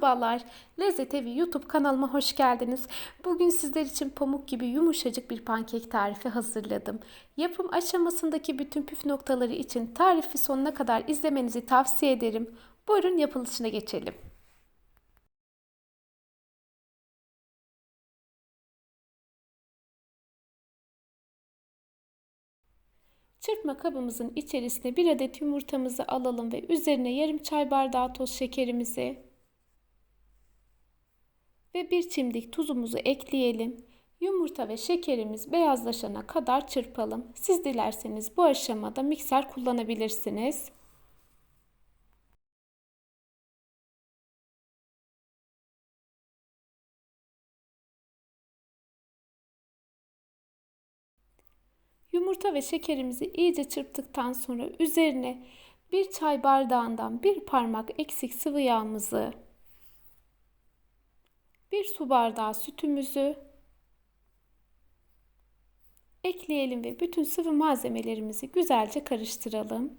Merhabalar, Lezzet Evi YouTube kanalıma hoş geldiniz. Bugün sizler için pamuk gibi yumuşacık bir pankek tarifi hazırladım. Yapım aşamasındaki bütün püf noktaları için tarifi sonuna kadar izlemenizi tavsiye ederim. Buyurun yapılışına geçelim. Çırpma kabımızın içerisine bir adet yumurtamızı alalım ve üzerine yarım çay bardağı toz şekerimizi ve bir çimdik tuzumuzu ekleyelim. Yumurta ve şekerimiz beyazlaşana kadar çırpalım. Siz dilerseniz bu aşamada mikser kullanabilirsiniz. Yumurta ve şekerimizi iyice çırptıktan sonra üzerine bir çay bardağından bir parmak eksik sıvı yağımızı, bir su bardağı sütümüzü ekleyelim ve bütün sıvı malzemelerimizi güzelce karıştıralım.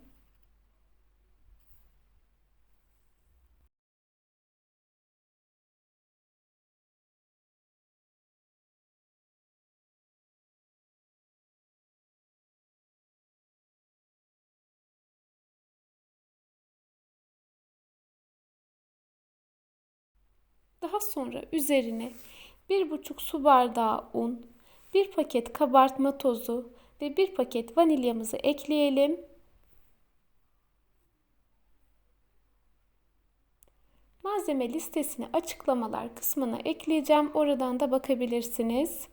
Daha sonra üzerine bir buçuk su bardağı un, bir paket kabartma tozu ve bir paket vanilyamızı ekleyelim. Malzeme listesini açıklamalar kısmına ekleyeceğim. Oradan da bakabilirsiniz.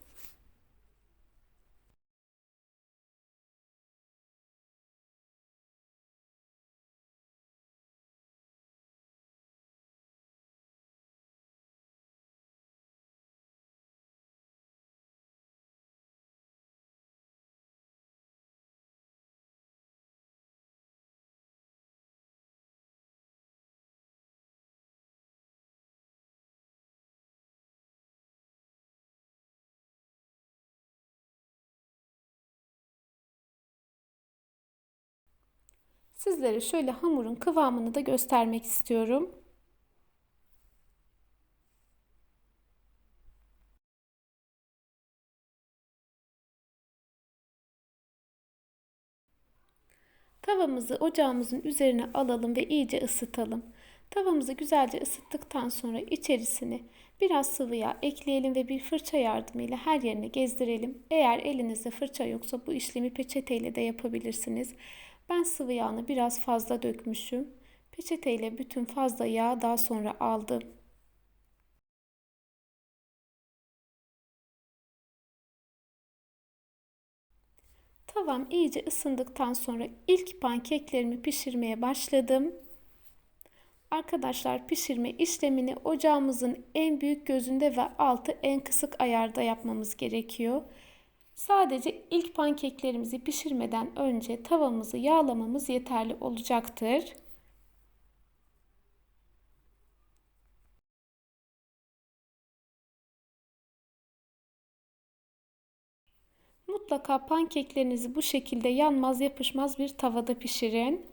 Sizlere şöyle hamurun kıvamını da göstermek istiyorum. Tavamızı ocağımızın üzerine alalım ve iyice ısıtalım. Tavamızı güzelce ısıttıktan sonra içerisine biraz sıvı yağ ekleyelim ve bir fırça yardımıyla her yerine gezdirelim. Eğer elinizde fırça yoksa bu işlemi peçeteyle de yapabilirsiniz. Ben sıvı yağını biraz fazla dökmüşüm. Peçeteyle bütün fazla yağı daha sonra aldım. Tavam iyice ısındıktan sonra ilk pankeklerimi pişirmeye başladım. Arkadaşlar pişirme işlemini ocağımızın en büyük gözünde ve altı en kısık ayarda yapmamız gerekiyor. Sadece ilk pankeklerimizi pişirmeden önce tavamızı yağlamamız yeterli olacaktır. Mutlaka pankeklerinizi bu şekilde yanmaz yapışmaz bir tavada pişirin.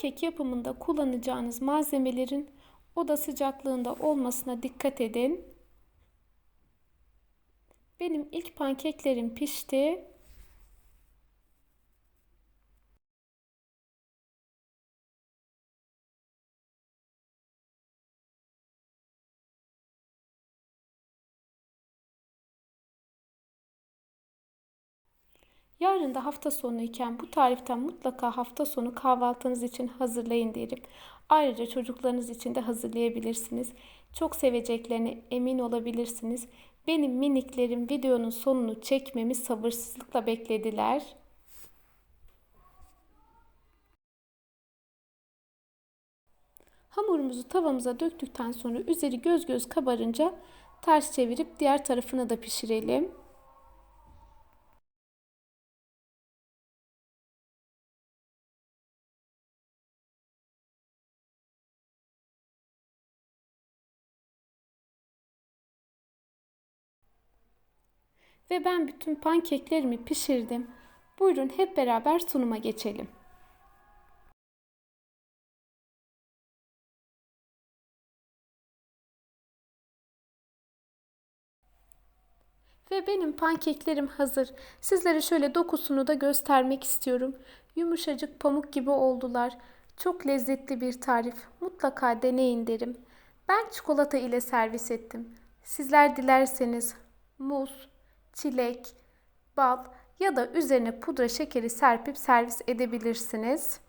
Pankek yapımında kullanacağınız malzemelerin oda sıcaklığında olmasına dikkat edin. Benim ilk pankeklerim pişti. Yarın da hafta sonu iken bu tariften mutlaka hafta sonu kahvaltınız için hazırlayın derim. Ayrıca çocuklarınız için de hazırlayabilirsiniz. Çok seveceklerine emin olabilirsiniz. Benim miniklerim videonun sonunu çekmemi sabırsızlıkla beklediler. Hamurumuzu tavamıza döktükten sonra üzeri göz göz kabarınca ters çevirip diğer tarafını da pişirelim. Ve ben bütün pankeklerimi pişirdim. Buyurun hep beraber sunuma geçelim. Ve benim pankeklerim hazır. Sizlere şöyle dokusunu da göstermek istiyorum. Yumuşacık pamuk gibi oldular. Çok lezzetli bir tarif. Mutlaka deneyin derim. Ben çikolata ile servis ettim. Sizler dilerseniz muz, çilek, bal ya da üzerine pudra şekeri serpip servis edebilirsiniz.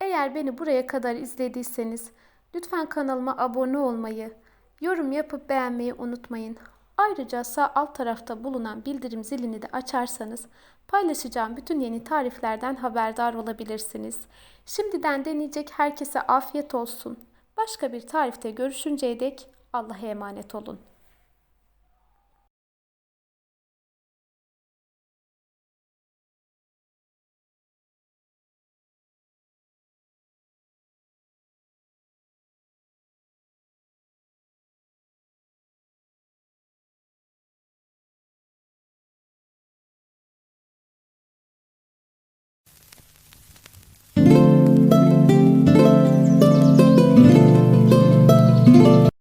Eğer beni buraya kadar izlediyseniz lütfen kanalıma abone olmayı, yorum yapıp beğenmeyi unutmayın. Ayrıca sağ alt tarafta bulunan bildirim zilini de açarsanız paylaşacağım bütün yeni tariflerden haberdar olabilirsiniz. Şimdiden deneyecek herkese afiyet olsun. Başka bir tarifte görüşünceye dek Allah'a emanet olun.